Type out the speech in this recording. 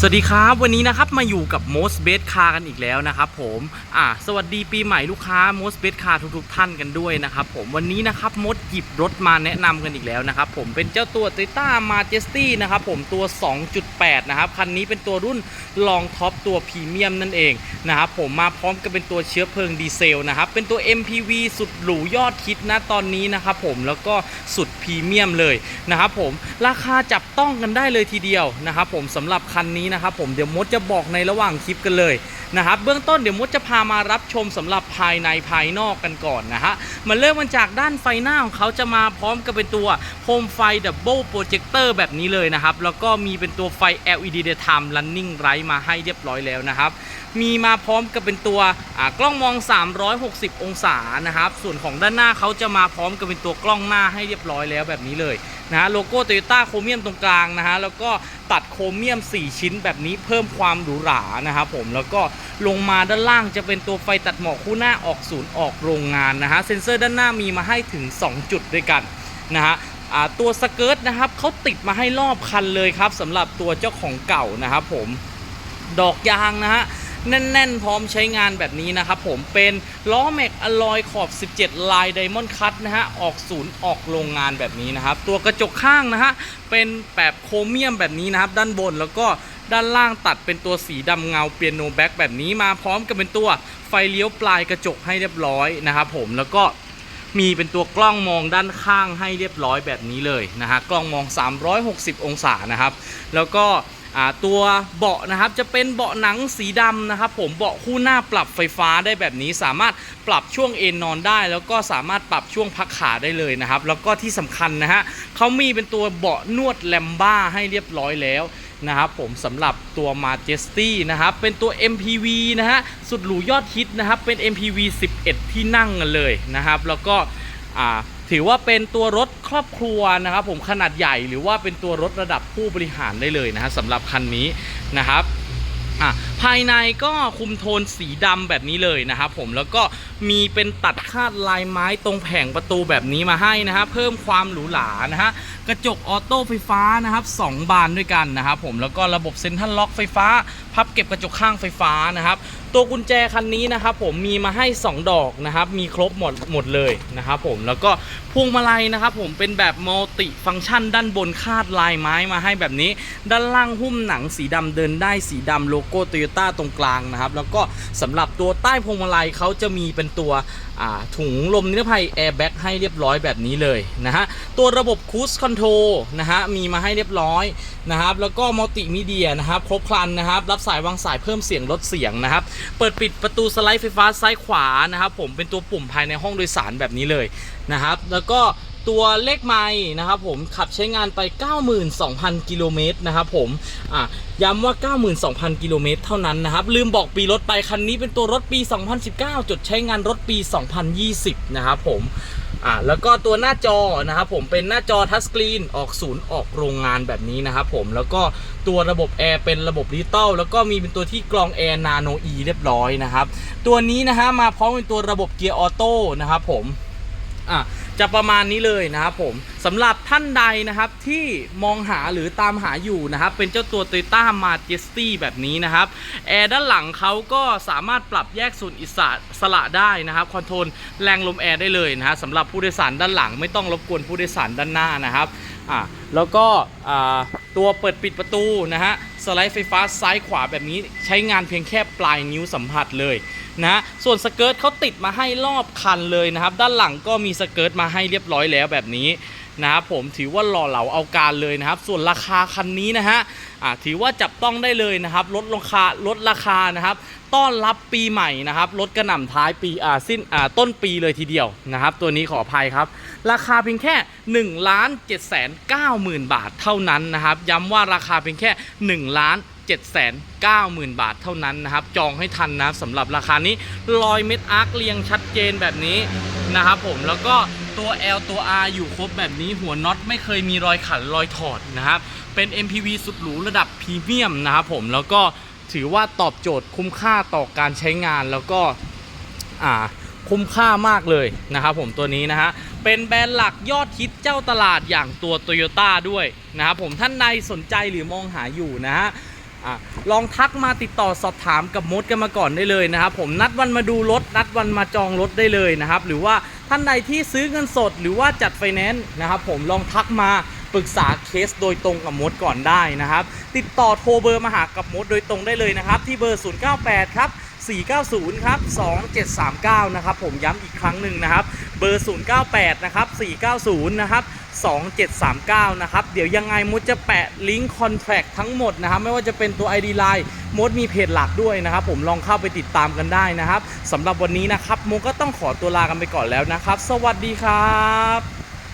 สวัสดีครับวันนี้นะครับมาอยู่กับ Most Best Car กันอีกแล้วนะครับผมอ่าสวัสดีปีใหม่ลูกค้า Most Best Car ทุกๆ ท่านกันด้วยนะครับผมวันนี้นะครับมดหยิบรถมาแนะนำกันอีกแล้วนะครับผมเป็นเจ้าตัว Toyota Majesty นะครับผมตัว 2.8 นะครับคันนี้เป็นตัวรุ่นลองท็อปตัวพรีเมียมนั่นเองนะครับผมมาพร้อมกับเป็นตัวเชื้อเพลิงดีเซลนะครับเป็นตัว MPV สุดหรูยอดฮิตนะตอนนี้นะครับผมแล้วก็สุดพรีเมียมเลยนะครับผมราคาจับต้องกันได้เลยทีเดียวนะครับผมสำหรับคันนี้นะครับผมเดี๋ยวมดจะบอกในระหว่างคลิปกันเลยนะครับเบื้องต้นเดี๋ยวมดจะพามารับชมสำหรับภายในภายนอกกันก่อนนะฮะมันเริ่มมาจากด้านไฟหน้าของเขาจะมาพร้อมกับเป็นตัวโคมไฟดับเบิลโปรเจคเตอร์แบบนี้เลยนะครับ แล้วก็มีเป็นตัวไฟ LED daytime running light มาให้เรียบร้อยแล้วนะครับ มีมาพร้อมกับเป็นตัวกล้องมอง 360 องศานะครับ ส่วนของด้านหน้าเขาจะมาพร้อมกับเป็นตัวกล้องหน้าให้เรียบร้อยแล้วแบบนี้เลยนะฮะโลโก้โตโยต้าโครเมียมตรงกลางนะฮะแล้วก็ ตัดโครเมียม 4 ชิ้นแบบนี้เพิ่มความหรูหรานะครับผมแล้วก็ลงมาด้านล่างจะเป็นตัวไฟตัดหมอกคู่หน้าออกศูนย์ออกโรงงานนะฮะเซ็นเซอร์ด้านหน้ามีมาให้ถึง 2 จุดด้วยกันนะฮะตัวสเกิร์ตนะครับเขาติดมาให้รอบคันเลยครับสำหรับตัวเจ้าของเก่านะครับผมดอกยางนะฮะ แน่น ๆ พร้อมใช้งานแบบนี้นะครับผมเป็นล้อแม็กอลอยขอบ 17 ลายไดมอนด์คัตนะฮะออกศูนย์ออกโรงงานแบบนี้นะครับ ตัวกระจกข้างนะฮะเป็นแบบโครเมียมแบบนี้นะครับ ด้านบนแล้วก็ด้านล่างตัดเป็นตัวสีดำเงาเปียโนแบ็กแบบนี้มาพร้อมกับเป็นตัวไฟเลี้ยวปลายกระจกให้เรียบร้อยนะครับผมแล้วก็มีเป็นตัวกล้องมองด้านข้างให้เรียบร้อยแบบนี้เลยนะฮะกล้องมอง 360 องศานะครับ แล้วก็ ตัวเบาะนะครับจะเป็นเบาะหนังสีดำนะครับ ผมเบาะคู่หน้าปรับไฟฟ้าได้แบบนี้ สามารถปรับช่วงเอนนอนได้ แล้วก็สามารถปรับช่วงพักขาได้เลยนะครับ แล้วก็ที่สำคัญนะฮะเขามีเป็นตัวเบาะนวดแลมบ้าให้เรียบร้อยแล้วนะครับผมสำหรับตัว Majesty นะครับเป็นตัว MPV นะฮะสุดหรูยอดฮิตนะครับเป็น MPV 11 ที่นั่งกันเลยนะครับ แล้วก็อ่า ถือว่าเป็นตัวรถครอบครัวนะครับ ผมขนาดใหญ่หรือว่าเป็นตัวรถระดับผู้บริหารได้เลยนะฮะสำหรับคันนี้นะครับอะภายในก็คุมโทนสีดำแบบนี้เลยนะครับผมแล้วก็มีเป็นตัดคาดลายไม้ตรงแผงประตูแบบนี้มาให้นะฮะเพิ่มความหรูหรานะฮะ กระจกออโต้ไฟฟ้านะครับสองบานด้วยกันนะครับผมแล้วก็ระบบเซ็นทรัลล็อกไฟฟ้า พับเก็บกระจกข้างไฟฟ้านะครับ ตัวกุญแจคันนี้นะครับผมมีมาให้ 2 ดอกนะครับ มีครบหมดหมดเลยนะครับผมแล้วก็พวงมาลัยนะครับผมเป็นแบบมัลติฟังก์ชัน ด้านบนคาดลายไม้มาให้แบบนี้ ด้านล่างหุ้มหนังสีดำเดินได้สีดำโลโก้โตโยต้าตรงกลางนะครับแล้วก็สำหรับตัวใต้พวงมาลัยเขาจะมีเป็นตัวถุงลมนิรภัยแอร์แบ็กให้เรียบร้อยแบบนี้เลยนะฮะตัวระบบคูสคอนโทรนะฮะมีมาให้เรียบร้อยนะครับแล้วก็มัลติมีเดียนะครับครบครันนะครับรับสายวางสายเพิ่มเสียงลดเสียงนะครับเปิดปิดประตูสไลด์ไฟฟ้าซ้ายขวานะครับผมเป็นตัวปุ่มภายในห้องโดยสารแบบนี้เลยนะครับแล้วก็ ตัวเลขไม้นะครับผมขับใช้งานไป 92,000 กิโลเมตรนะครับผมอะย้ำว่า 92,000 กิโลเมตรเท่านั้นนะครับ ลืมบอกปีรถไปคันนี้เป็นตัวรถปี 2019 จดใช้งานรถปี 2020 นะครับผมอ่าแล้วก็ตัวหน้าจอนะครับผมเป็นหน้าจอทัชสกรีนออกศูนย์ออกโรงงานแบบนี้นะครับผมแล้วก็ตัวระบบแอร์เป็นระบบดิจิตอลแล้วก็มีเป็นตัวที่กรองแอร์นาโนอีเรียบร้อยนะครับ ตัวนี้นะฮะมาพร้อมเป็นตัวระบบเกียร์ออโต้นะครับผม อะจะประมาณนี้เลยนะครับผมสำหรับท่านใดนะครับที่มองหาหรือตามหาอยู่นะครับ เป็นเจ้าตัว Toyota Majesty แบบนี้นะครับแอร์ด้านหลังเขาก็สามารถปรับแยกส่วนอิสระสละได้นะครับคอนโทรลแรงลมแอร์ได้เลยนะฮะสำหรับผู้โดยสารด้านหลัง ไม่ต้องรบกวนผู้โดยสารด้านหน้านะครับอ่าแล้วก็อ่าตัวเปิดปิดประตูนะฮะสไลด์ไฟฟ้าซ้ายขวาแบบนี้ใช้งานเพียงแค่ปลายนิ้วสัมผัสเลย นะส่วนสเกิร์ตเขาติดมาให้รอบคันเลยนะครับ ด้านหลังก็มีสเกิร์ตมาให้เรียบร้อยแล้วแบบนี้นะครับผมถือว่าหล่อเหลาเอาการเลยนะครับ ส่วนราคาคันนี้นะฮะถือว่าจับต้องได้เลยนะครับลดราคาลดราคานะครับ ต้อนรับปีใหม่นะครับลดกระหน่ำท้ายปีอ่าสิ้นอ่าต้นปีเลยทีเดียวนะครับ ตัวนี้ขออภัยครับ ราคาเพียงแค่1ล้าน7แสน9หมื่นบาทเท่านั้นนะครับ ย้ำว่าราคาเพียงแค่1ล้าน 7แสน9หมื่นบาทเท่านั้นนะครับ จองให้ทันนะสำหรับราคานี้รอยเม็ดอาร์คเรียงชัดเจนแบบนี้นะครับผมแล้วก็ตัว L ตัว R อยู่ครบแบบนี้หัวน็อตไม่เคยมีรอยขันรอยถอดนะครับ เป็น MPV สุดหรูระดับพรีเมียมนะครับผมแล้วก็ถือว่าตอบโจทย์คุ้มค่าต่อการใช้งานแล้วก็อ่าคุ้มค่ามากเลยนะครับผมตัวนี้นะฮะ เป็นแบรนด์หลักยอดฮิตเจ้าตลาดอย่างตัว Toyota ด้วยนะครับผมท่านใดสนใจหรือมองหาอยู่นะฮะ อะลองทักมาติดต่อสอบถามกับมดกันมาก่อนได้เลยนะครับผมนัดวันมาดูรถ นัดวันมาจองรถได้เลยนะครับ หรือว่าท่านใดที่ซื้อเงินสดหรือว่าจัดไฟแนนซ์นะครับผมลองทักมาปรึกษาเคสโดยตรงกับมดก่อนได้นะครับ ติดต่อโทรเบอร์มาหากับมดโดยตรงได้เลยนะครับ ที่เบอร์ 098 ครับ 490 ครับ 2739 นะครับผมย้ำอีกครั้งหนึ่งนะครับ เบอร์ 098 นะครับ 490 นะครับ 2739 นะครับ เดี๋ยวยังไงมดจะแปะลิงก์คอนแทคทั้งหมดนะครับ ไม่ว่าจะเป็นตัว ID Line มดมีเพจหลักด้วยนะครับ ผมลองเข้าไปติดตามกันได้นะครับสำหรับวันนี้นะครับมดก็ต้องขอตัวลากันไปก่อนแล้วนะครับ สวัสดีครับ